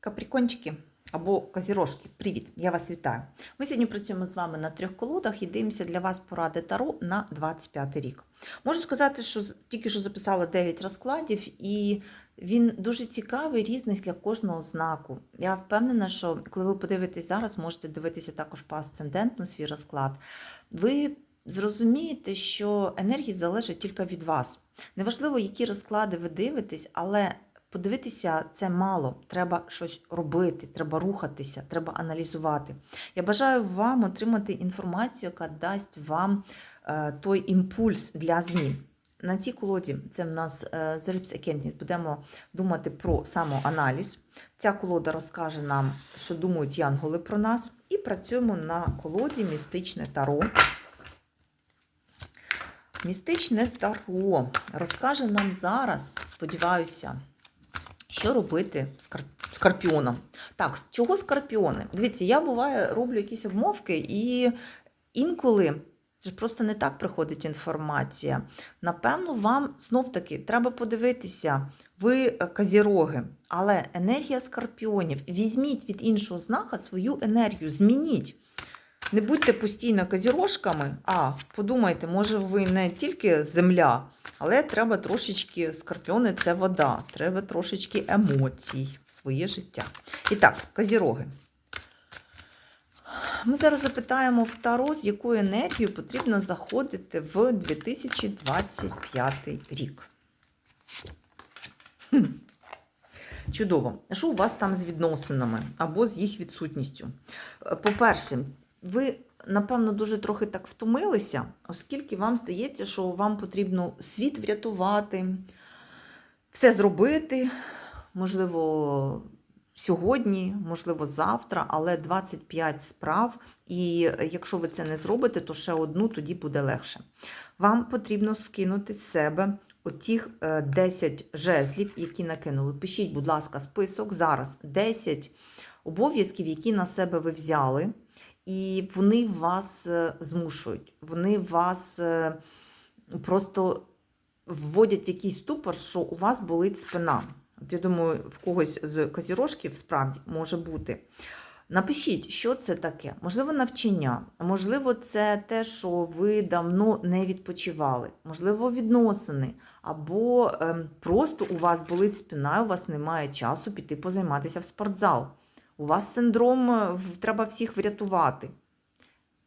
Каприкончики або козірожки, привіт! Я вас вітаю. Ми сьогодні працюємо з вами на трьох колодах і дивимося для вас поради Таро на 25 рік. Можу сказати, що тільки що записала 9 розкладів, і він дуже цікавий, різних для кожного знаку. Я впевнена, що коли ви подивитесь зараз, можете дивитися також по асцендентну свій розклад. Ви зрозумієте, що енергія залежить тільки від вас. Неважливо, які розклади ви дивитесь, але подивитися це мало. Треба щось робити, треба рухатися, треба аналізувати. Я бажаю вам отримати інформацію, яка дасть вам е, той імпульс для змін. На цій колоді це в нас е, Зеліпс Будемо думати про самоаналіз. Ця колода розкаже нам, що думають янголи про нас. І працюємо на колоді Містичне Таро. Містичне Таро розкаже нам зараз, сподіваюся, що робити скорпіоном. Так, чого скорпіони? Дивіться, я буває роблю якісь обмовки, і інколи це ж просто не так приходить інформація. Напевно, вам знов-таки треба подивитися, ви е, казіроги, але енергія скорпіонів. Візьміть від іншого знака свою енергію, змініть. Не будьте постійно казірожками, а подумайте, може ви не тільки земля, але треба трошечки, скорпіони це вода, треба трошечки емоцій в своє життя. І так, казіроги. Ми зараз запитаємо в Таро, з якою енергією потрібно заходити в 2025 рік. Хм. Чудово. Що у вас там з відносинами або з їх відсутністю? Е, По-перше, ви, напевно, дуже трохи так втомилися, оскільки вам здається, що вам потрібно світ врятувати, все зробити, можливо, сьогодні, можливо, завтра, але 25 справ, і якщо ви це не зробите, то ще одну тоді буде легше. Вам потрібно скинути з себе отіх е, 10 жезлів, які накинули. Пишіть, будь ласка, список зараз 10 обов'язків, які на себе ви взяли, і вони вас е, змушують. Вони вас е, просто вводять в якийсь ступор, що у вас болить спина. От я думаю, в когось з козірожків справді може бути. Напишіть, що це таке. Можливо, навчання, можливо, це те, що ви давно не відпочивали, можливо, відносини, або ем, просто у вас болить спина, і у вас немає часу піти позайматися в спортзал. У вас синдром е, треба всіх врятувати.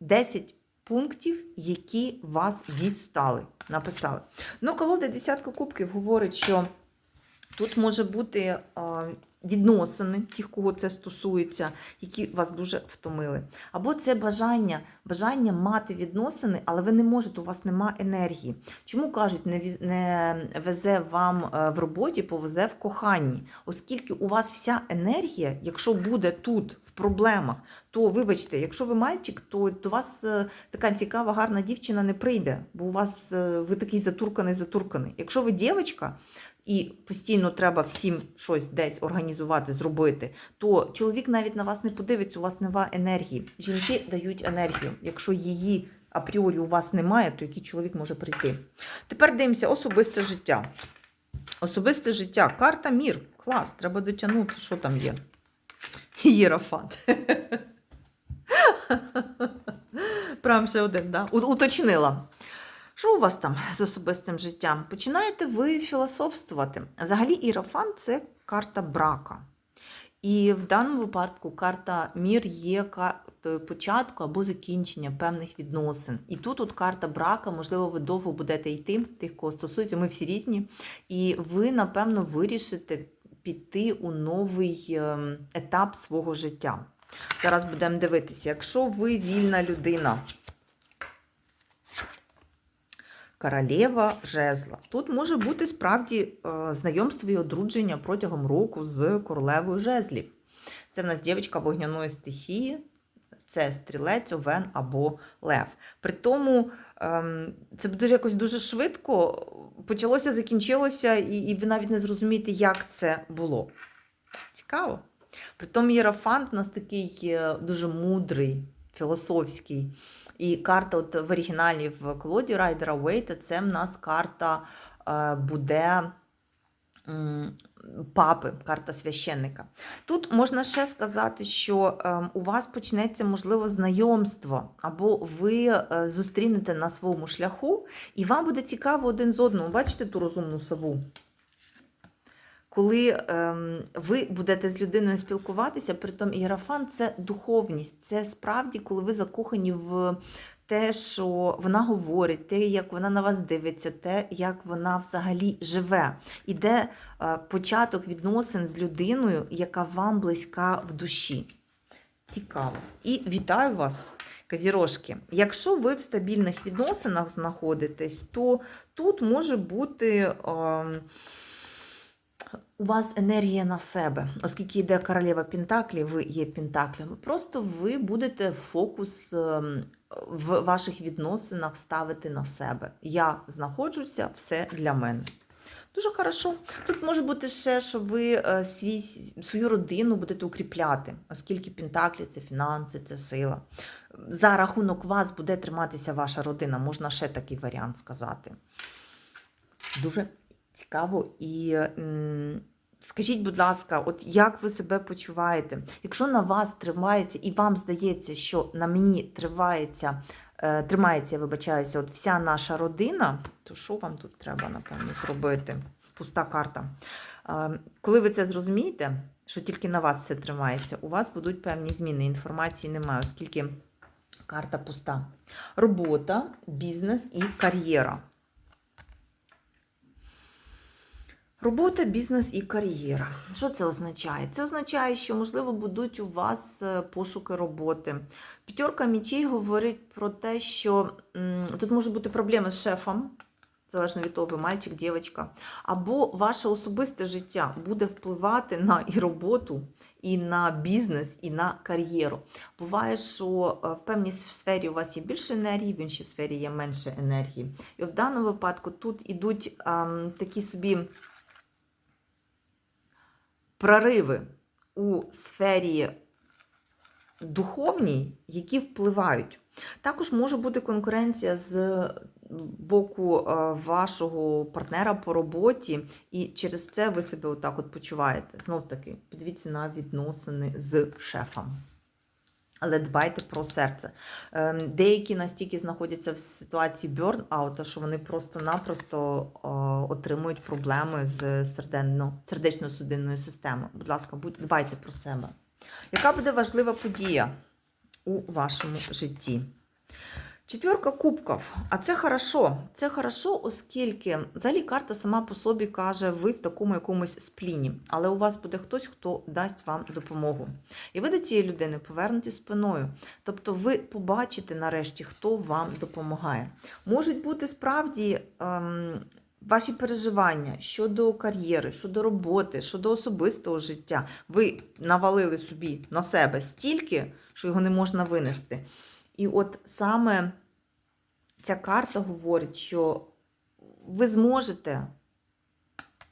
10 пунктів, які вас дістали. Написали. Ну, колода десятка кубків говорить, що тут може бути е, відносини, тих, кого це стосується, які вас дуже втомили. Або це бажання, бажання мати відносини, але ви не можете, у вас нема енергії. Чому кажуть, не, не везе вам е, в роботі, повезе в коханні? Оскільки у вас вся енергія, якщо буде тут в проблемах, то вибачте, якщо ви мальчик, то до вас е, така цікава, гарна дівчина не прийде, бо у вас е, ви такий затурканий, затурканий. Якщо ви дівчинка, і постійно треба всім щось десь організувати, зробити, то чоловік навіть на вас не подивиться, у вас нема енергії. Жінки дають енергію. Якщо її апріорі у вас немає, то який чоловік може прийти? Тепер дивимося особисте життя. Особисте життя. Карта мір. Клас, треба дотягнути, що там є. Єрофант. Прям ще один, да? Уточнила. Що у вас там з особистим життям? Починаєте ви філософствувати. Взагалі, Іерофант – це карта брака. І в даному випадку карта мір є картою початку або закінчення певних відносин. І тут от карта брака, можливо, ви довго будете йти, тих, кого стосується, ми всі різні. І ви, напевно, вирішите піти у новий ем, етап свого життя. Зараз будемо дивитися, якщо ви вільна людина, королева жезла. Тут може бути справді е, знайомство і одруження протягом року з королевою жезлів. Це в нас дівчинка вогняної стихії, це стрілець, овен або лев. При тому ем, це буде якось дуже швидко. Почалося, закінчилося, і, і ви навіть не зрозумієте, як це було. Цікаво. Притом Єрофант у нас такий е, дуже мудрий, філософський. І карта от в оригіналі в колоді Райдера Уейта це в нас карта е, буде папи, карта священника. Тут можна ще сказати, що ем, у вас почнеться, можливо, знайомство, або ви е, зустрінете на своєму шляху, і вам буде цікаво один з одним. Бачите ту розумну сову? Коли ем, ви будете з людиною спілкуватися, притом іерафан це духовність. Це справді, коли ви закохані в те, що вона говорить, те, як вона на вас дивиться, те, як вона взагалі живе. Іде е, початок відносин з людиною, яка вам близька в душі. Цікаво. І вітаю вас, казірожки. Якщо ви в стабільних відносинах знаходитесь, то тут може бути. ем, у вас енергія на себе, оскільки йде королева Пентаклі, ви є Пентаклями. Просто ви будете фокус ем, в ваших відносинах ставити на себе. Я знаходжуся, все для мене. Дуже хорошо. Тут може бути ще, що ви е, свій, свою родину будете укріпляти, оскільки Пентаклі це фінанси, це сила. За рахунок вас буде триматися ваша родина, можна ще такий варіант сказати. Дуже цікаво і скажіть, будь ласка, от як ви себе почуваєте? Якщо на вас тримається, і вам здається, що на мені тривається, е, тримається, я вибачаюся, от вся наша родина, то що вам тут треба, напевно, зробити? Пуста карта. Е, коли ви це зрозумієте, що тільки на вас все тримається, у вас будуть певні зміни. Інформації немає, оскільки карта пуста. Робота, бізнес і кар'єра. Робота, бізнес і кар'єра. Що це означає? Це означає, що, можливо, будуть у вас е, пошуки роботи. П'ятерка мічей говорить про те, що тут можуть бути проблеми з шефом, залежно від того, ви мальчик, дівчинка, або ваше особисте життя буде впливати на і роботу, і на бізнес, і на кар'єру. Буває, що е, в певній сфері у вас є більше енергії, в іншій сфері є менше енергії. І в даному випадку тут ідуть ем, такі собі прориви у сфері духовній, які впливають. Також може бути конкуренція з боку е, вашого партнера по роботі, і через це ви себе отак от почуваєте. Знов таки, подивіться на відносини з шефом. Але дбайте про серце. Ем, Деякі настільки знаходяться в ситуації бьорн-аута, що вони просто-напросто отримують проблеми з сердечно-судинною системою. Будь ласка, дбайте про себе. Яка буде важлива подія у вашому житті? Четверка кубків. А це хорошо. Це хорошо, оскільки взагалі карта сама по собі каже, ви в такому якомусь спліні. Але у вас буде хтось, хто дасть вам допомогу. І ви до цієї людини повернете спиною. Тобто ви побачите нарешті, хто вам допомагає. Можуть бути справді. Ем, Ваші переживання щодо кар'єри, щодо роботи, щодо особистого життя. Ви навалили собі на себе стільки, що його не можна винести. І от саме ця карта говорить, що ви зможете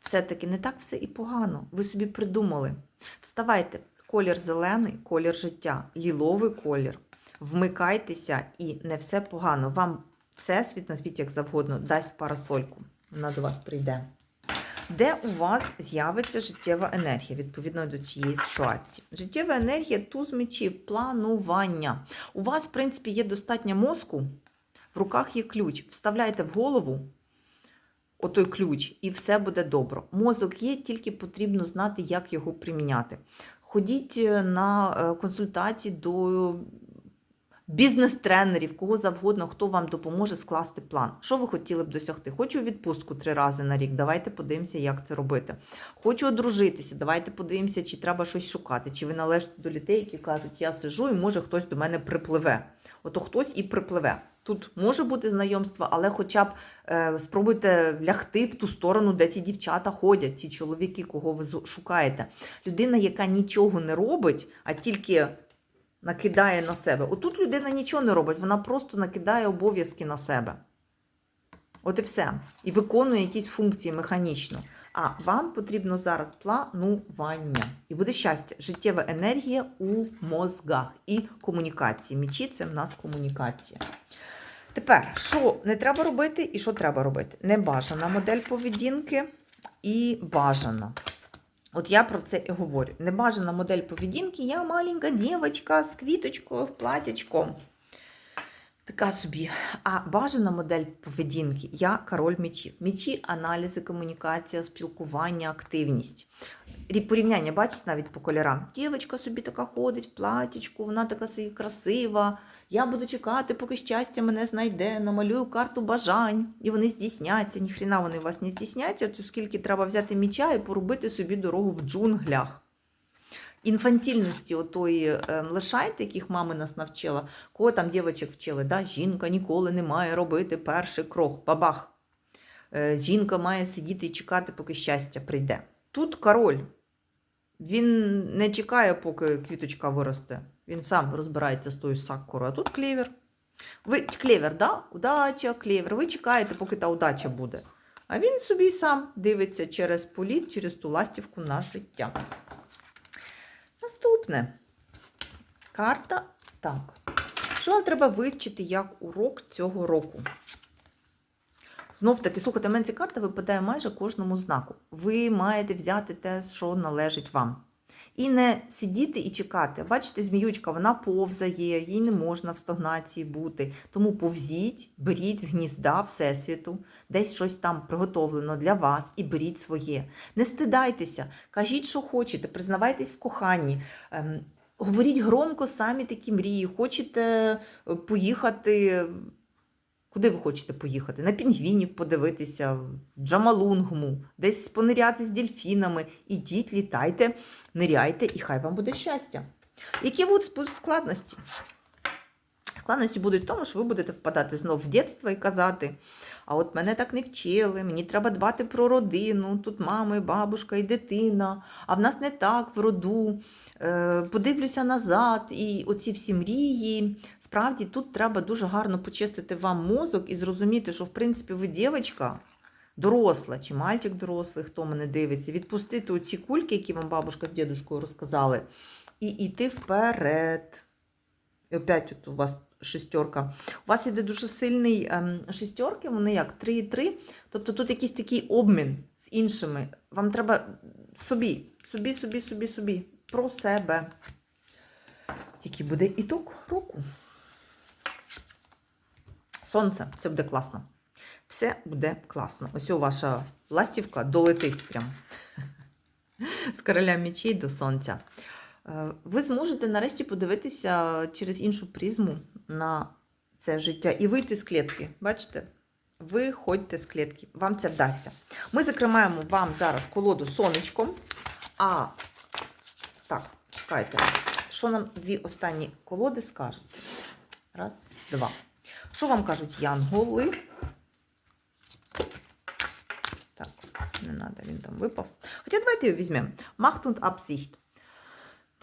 все-таки не так все і погано. Ви собі придумали. Вставайте, колір зелений, колір життя, ліловий колір. Вмикайтеся і не все погано. Вам всесвіт, назвіть як завгодно, дасть парасольку. Вона до вас прийде. Де у вас з'явиться життєва енергія відповідно до цієї ситуації? Життєва енергія туз мечів, планування. У вас, в принципі, є достатньо мозку, в руках є ключ. Вставляйте в голову отой ключ, і все буде добре. Мозок є, тільки потрібно знати, як його приміняти. Ходіть е, на е, консультації до бізнес-тренерів, кого завгодно, хто вам допоможе скласти план. Що ви хотіли б досягти? Хочу відпустку три рази на рік. Давайте подивимося, як це робити. Хочу одружитися. Давайте подивимося, чи треба щось шукати. Чи ви належите до людей, які кажуть, я сижу і може хтось до мене припливе. Ото хтось і припливе. Тут може бути знайомство, але хоча б е, спробуйте лягти в ту сторону, де ті дівчата ходять, ті чоловіки, кого ви шукаєте. Людина, яка нічого не робить, а тільки накидає на себе. Отут людина нічого не робить, вона просто накидає обов'язки на себе. От і все. І виконує якісь функції механічно. А вам потрібно зараз планування. І буде щастя, життєва енергія у мозгах і комунікації. Мічі це в нас комунікація. Тепер, що не треба робити і що треба робити? Небажана модель поведінки і бажана. От я про це і говорю. Небажана модель поведінки, я маленька дівчинка з квіточкою в платячко. Така собі. А бажана модель поведінки я король мечів. Мечі, аналізи, комунікація, спілкування, активність. Порівняння, бачите, навіть по кольорам. Дівчинка собі така ходить в платічку, вона така собі красива. Я буду чекати, поки щастя мене знайде, намалюю карту бажань, і вони здійсняться. Ніхрена вони вас не здійсняться, то скільки треба взяти міча і порубити собі дорогу в джунглях. Інфантільності отої лишайте, яких мами нас навчила, кого там дівчаток вчили, да? жінка ніколи не має робити перший крок, бабах. Е, Жінка має сидіти і чекати, поки щастя прийде. Тут король. Він не чекає, поки квіточка виросте. Він сам розбирається з тою сакурою. А тут клевер. Ви клевер, да? Удача, клевер. Ви чекаєте, поки та удача буде. А він собі сам дивиться через політ, через ту ластівку на життя. Наступне. Карта. Так. Що вам треба вивчити як урок цього року? Знов таки, слухайте, мене ця карта випадає майже кожному знаку. Ви маєте взяти те, що належить вам. І не сидіти і чекати. Бачите, зміючка, вона повзає, їй не можна в стагнації бути. Тому повзіть, беріть з гнізда Всесвіту, десь щось там приготовлено для вас і беріть своє. Не стидайтеся, кажіть, що хочете, признавайтесь в коханні. Ем, говоріть громко самі такі мрії. Хочете е, поїхати. Куди ви хочете поїхати? На пінгвінів подивитися, Джамалунгму, десь пониряти з дельфінами. Ідіть, літайте, ниряйте, і хай вам буде щастя. Які будуть складності? Складності будуть в тому, що ви будете впадати знов в дитинство і казати: а от мене так не вчили, мені треба дбати про родину, тут мама, і бабушка і дитина, а в нас не так в роду. Е, Подивлюся назад, і оці всі мрії. Справді тут треба дуже гарно почистити вам мозок і зрозуміти, що в принципі ви дівчинка доросла, чи мальчик дорослий, хто мене дивиться, відпустити оці кульки, які вам бабушка з дідушкою розказали, і йти вперед. І опять от у вас шестерка. У вас іде дуже сильний ем, шестерки, вони як 3,3. Тобто тут якийсь такий обмін з іншими. Вам треба собі, собі, собі, собі, собі. Про себе. Який буде ітог року. Сонце, це буде класно. Все буде класно. Ось у ваша ластівка долетить прям з короля мечей до сонця. Е, Ви зможете нарешті подивитися через іншу призму на це життя і вийти з клітки. Бачите? Виходьте з клітки, вам це вдасться. Ми закриваємо вам зараз колоду сонечком. А так, чекайте, що нам дві останні колоди скажуть? Раз, два. Що вам кажуть янголи? Так, не треба, він там випав. Хоча давайте його візьмемо. Macht und.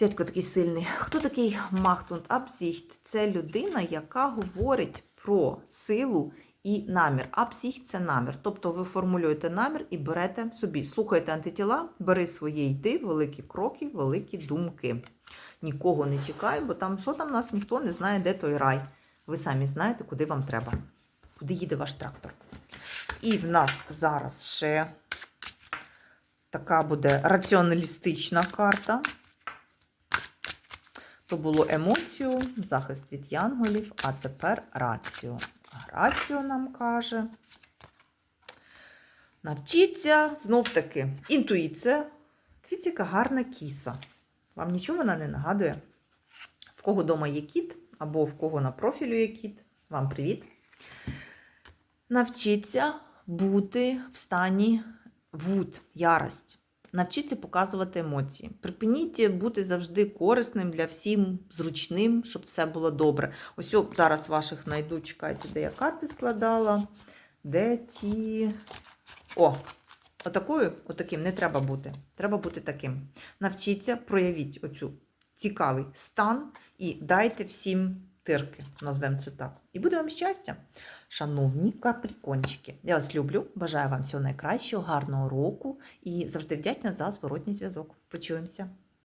Дядько такий сильний. Хто такий und Absicht? Це людина, яка говорить про силу і намір. Absicht – це намір. Тобто ви формулюєте намір і берете собі. Слухайте антитіла, бери своє йти, великі кроки, великі думки. Нікого не чекай, бо там що там нас ніхто не знає, де той рай. Ви самі знаєте, куди вам треба, куди їде ваш трактор. І в нас зараз ще така буде раціоналістична карта. То було емоцію, захист від янголів, а тепер раціо. А раціо нам каже. Навчіться, знов таки, інтуїція. Дивіться, яка гарна кіса. Вам нічого вона не нагадує? В кого вдома є кіт, або в кого на профілю є кіт. Вам привіт. Навчіться бути в стані вуд, ярость. Навчіться показувати емоції. Припиніть бути завжди корисним для всім, зручним, щоб все було добре. Ось зараз ваших знайду, чекайте, де я карти складала. Де ті. О! Отакою, отаким не треба бути. Треба бути таким. Навчіться, проявіть оцю цікавий стан і дайте всім тирки, назвемо це так. І буде вам щастя. Шановні каприкончики, я вас люблю, бажаю вам всього найкращого, гарного року і завжди вдячна за зворотній зв'язок. Почуємося!